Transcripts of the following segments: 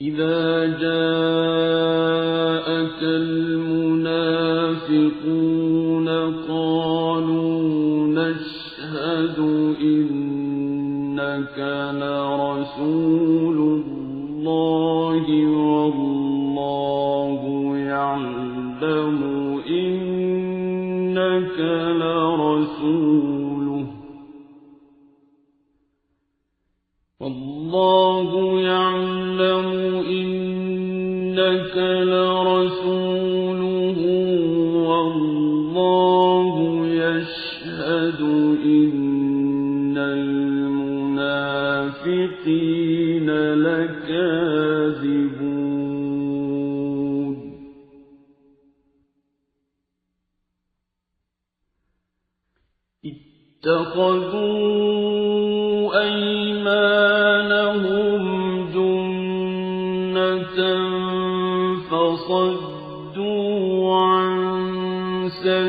إذا جاءك المنافقون قالوا نشهد إنك لرسول الله والله يعلم إنك لرسوله والله يعلم والله يشهد إن المنافقين لكاذبون. اتخذوا سبيل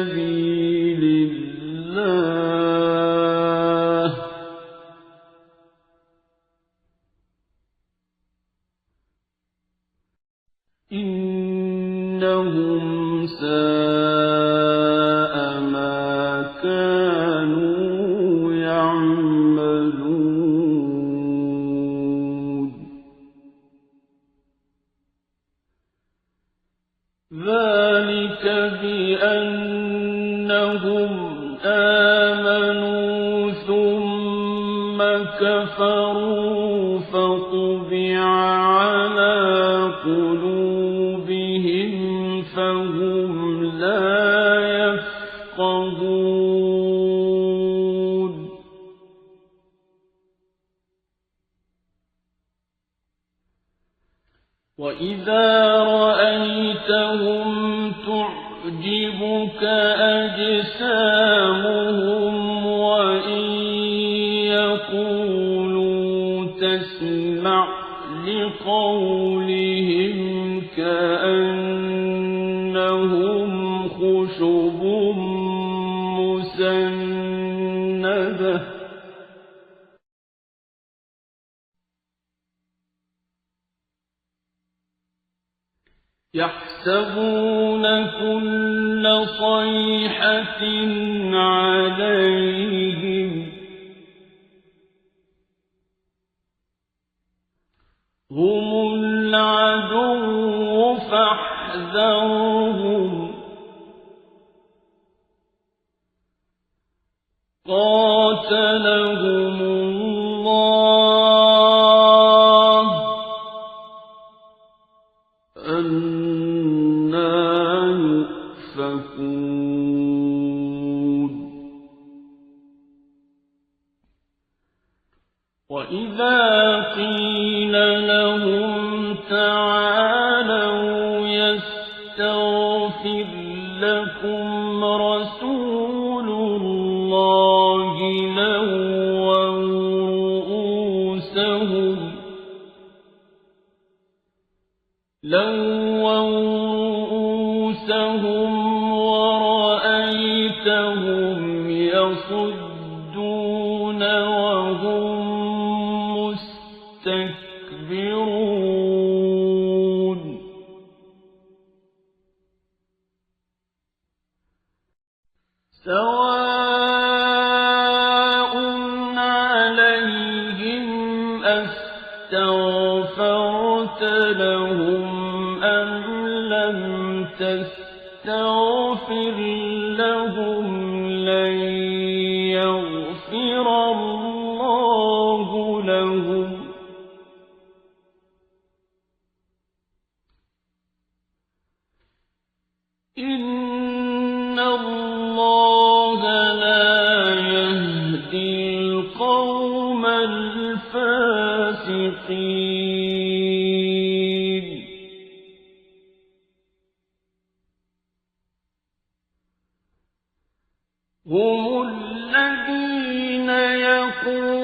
وإذا رأيتهم تعجبك أجسامهم وإن يقولوا تسمع لقولهم كأنهم خشب مسندة يحسبون كل صيحة عليهم. هم العدو فاحذرهم. قاتلهم وهم مستكبرون. سواء عليهم أستغفرت لهم أم لم تستغفر هم الذين يقولون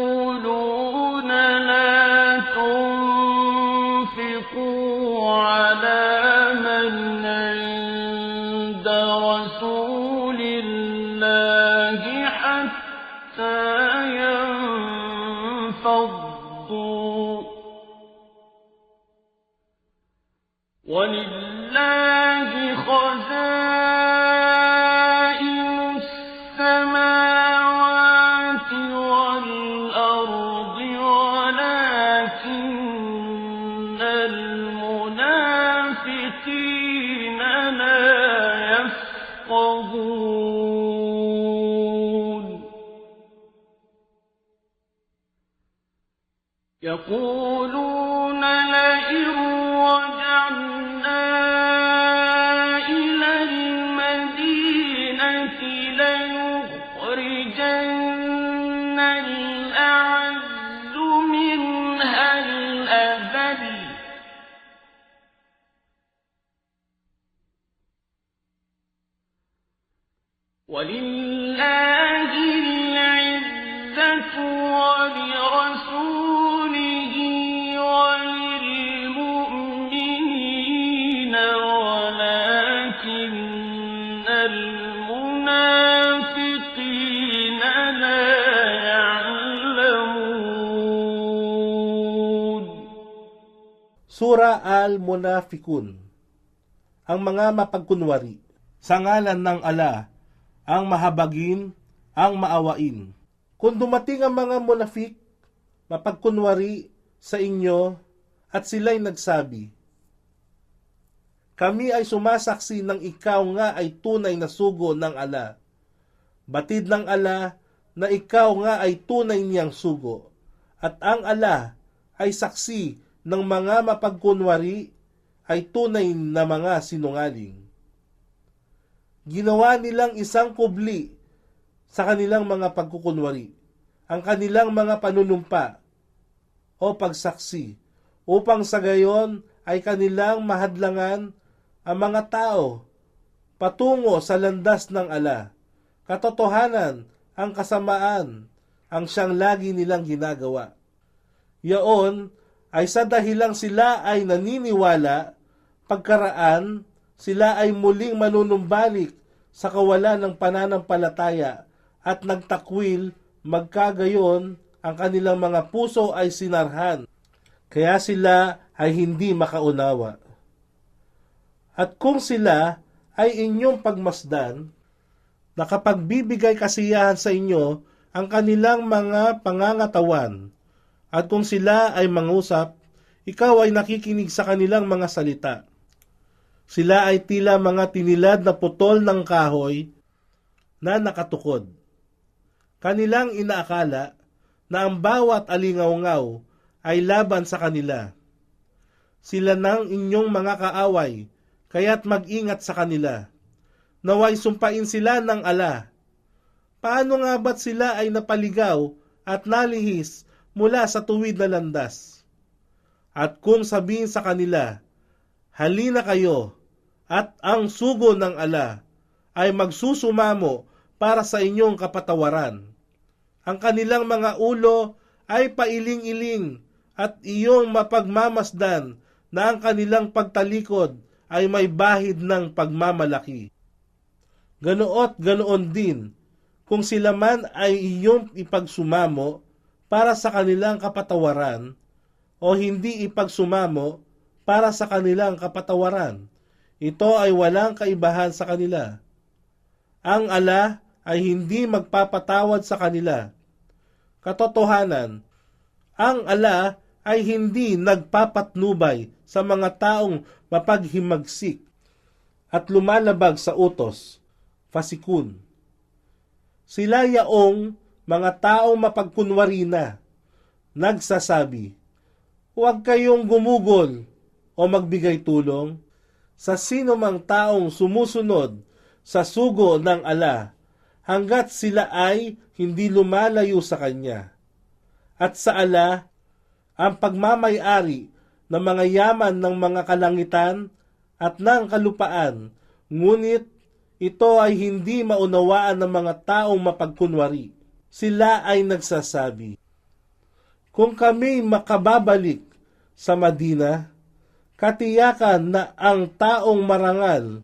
Sura Al-Munafikun. Ang mga mapagkunwari Sa ngalan ng ala Ang mahabagin Ang maawain. Kung dumating ang mga munafik Mapagkunwari sa inyo At sila'y nagsabi Kami ay sumasaksi ng ikaw nga ay tunay na sugo ng ala Batid ng ala na ikaw nga ay tunay niyang sugo. At ang ala ay saksi ng mga mapagkunwari ay tunay na mga sinungaling. Ginawa nilang isang kubli sa kanilang mga pagkukunwari, ang kanilang mga panunumpa o pagsaksi, upang sa gayon ay kanilang mahadlangan ang mga tao patungo sa landas ng ala. Katotohanan, ang kasamaan, ang siyang lagi nilang ginagawa. Yaon ay sa dahilang sila ay naniniwala, pagkaraan, sila ay muling manunumbalik sa kawalan ng pananampalataya at nagtakwil magkagayon ang kanilang mga puso ay sinarhan. Kaya sila ay hindi makaunawa. At kung sila ay inyong pagmasdan, nakapagbibigay kasiyahan sa inyo ang kanilang mga pangangatawan, at kung sila ay mangusap, ikaw ay nakikinig sa kanilang mga salita. Sila ay tila mga tinilad na putol ng kahoy na nakatukod. Kanilang inaakala na ang bawat alingaw-ngaw ay laban sa kanila. Sila nang inyong mga kaaway, kaya't mag-ingat sa kanila. Naway sumpain sila ng ala. Paano nga ba't sila ay napaligaw at nalihis mula sa tuwid na landas? At kung sabihin sa kanila, halina kayo, at ang sugo ng ala ay magsusumamo para sa inyong kapatawaran. Ang kanilang mga ulo ay pailing-iling at iyong mapagmamasdan na ang kanilang pagtalikod ay may bahid ng pagmamalaki. Ganoot ganoon din kung sila man ay iyong ipagsumamo para sa kanilang kapatawaran o hindi ipagsumamo para sa kanilang kapatawaran. Ito ay walang kaibahan sa kanila. Ang ala ay hindi magpapatawad sa kanila. Katotohanan, ang ala ay hindi nagpapatnubay sa mga taong mapaghimagsik at lumalabag sa utos, fasikun. Sila yaong mga taong mapagkunwari na, nagsasabi, huwag kayong gumugol o magbigay tulong sa sino mang taong sumusunod sa sugo ng ala hanggat sila ay hindi lumalayo sa kanya. At sa ala, ang pagmamayari ng mga yaman ng mga kalangitan at ng kalupaan, ngunit ito ay hindi maunawaan ng mga taong mapagkunwari. Sila ay nagsasabi, Kung kami makababalik sa Madina, katiyakan na ang taong marangal.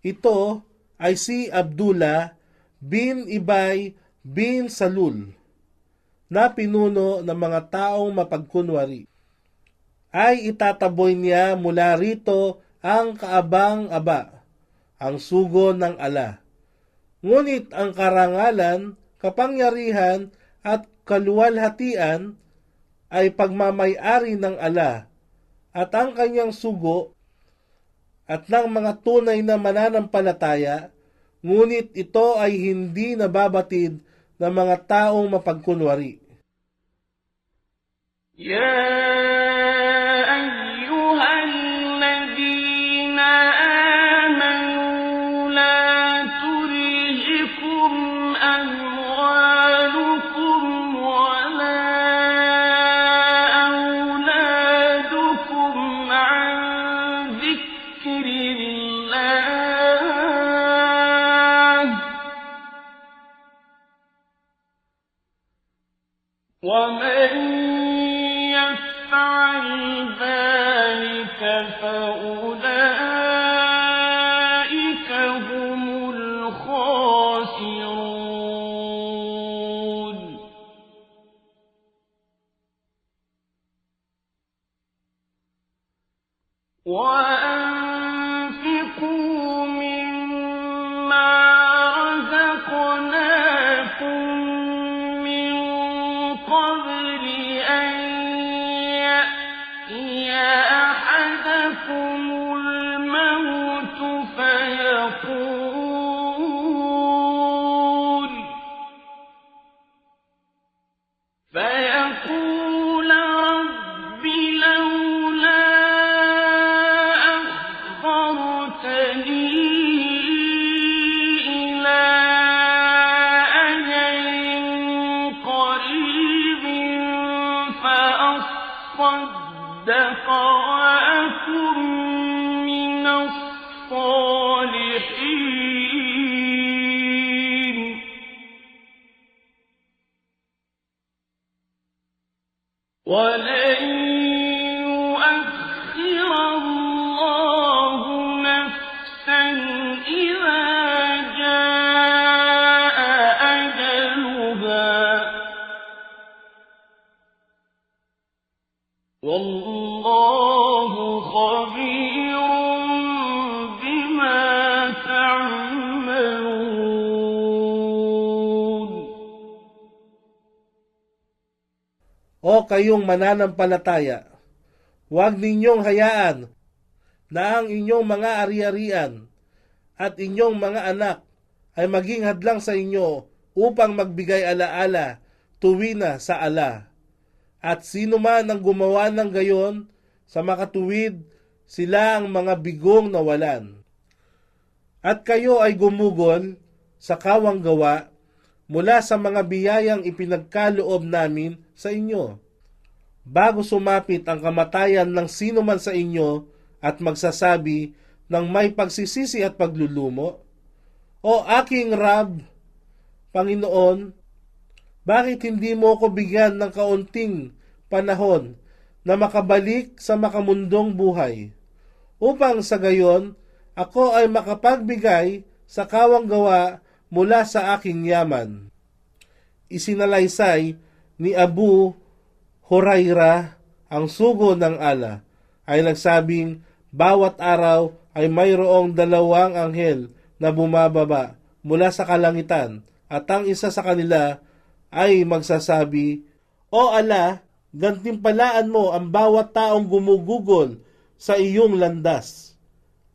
Ito ay si Abdullah bin Ibay bin Salul na pinuno ng mga taong mapagkunwari. ay itataboy niya mula rito ang kaabang-aba, ang sugo ng ala. Ngunit ang karangalan, kapangyarihan at kaluwalhatian ay pagmamayari ng ala at ang kanyang sugo at ng mga tunay na mananampalataya, ngunit ito ay hindi nababatid ng mga taong mapagkunwari. يا صدق وأكن والله خبير بما تعملون O kayong mananampalataya, huwag ninyong hayaan na ang inyong mga ari-arian at inyong mga anak ay maging hadlang sa inyo upang magbigay alaala tuwi na sa ala. At sino man ang gumawa ng gayon sa makatuwid, sila ang mga bigong nawalan. At kayo ay gumugol sa kawang gawa mula sa mga biyayang ipinagkaloob namin sa inyo. Bago sumapit ang kamatayan ng sino man sa inyo at magsasabi ng may pagsisisi at paglulumo, O aking Rab, Panginoon, bakit hindi mo ko bigyan ng kaunting panahon na makabalik sa makamundong buhay, upang sa gayon ako ay makapagbigay sa kawang gawa mula sa aking yaman. Isinalaysay ni Abu Huraira ang sugo ng ala ay nagsabing bawat araw ay mayroong dalawang anghel na bumababa mula sa kalangitan at ang isa sa kanila ay magsasabi, O ala, gantimpalaan mo ang bawat taong gumugugol sa iyong landas.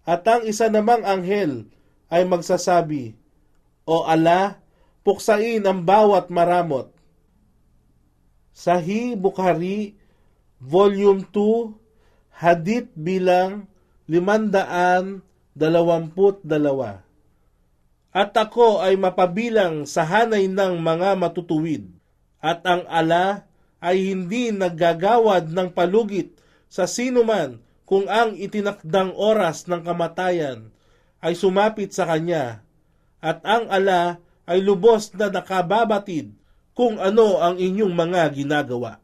At ang isa namang anghel ay magsasabi, O ala, puksain ang bawat maramot. Sahih Bukhari, Volume 2, Hadith bilang 522. At ako ay mapabilang sa hanay ng mga matutuwid, at ang ala ay hindi naggagawad ng palugit sa sinuman kung ang itinakdang oras ng kamatayan ay sumapit sa kanya, at ang ala ay lubos na nakababatid kung ano ang inyong mga ginagawa.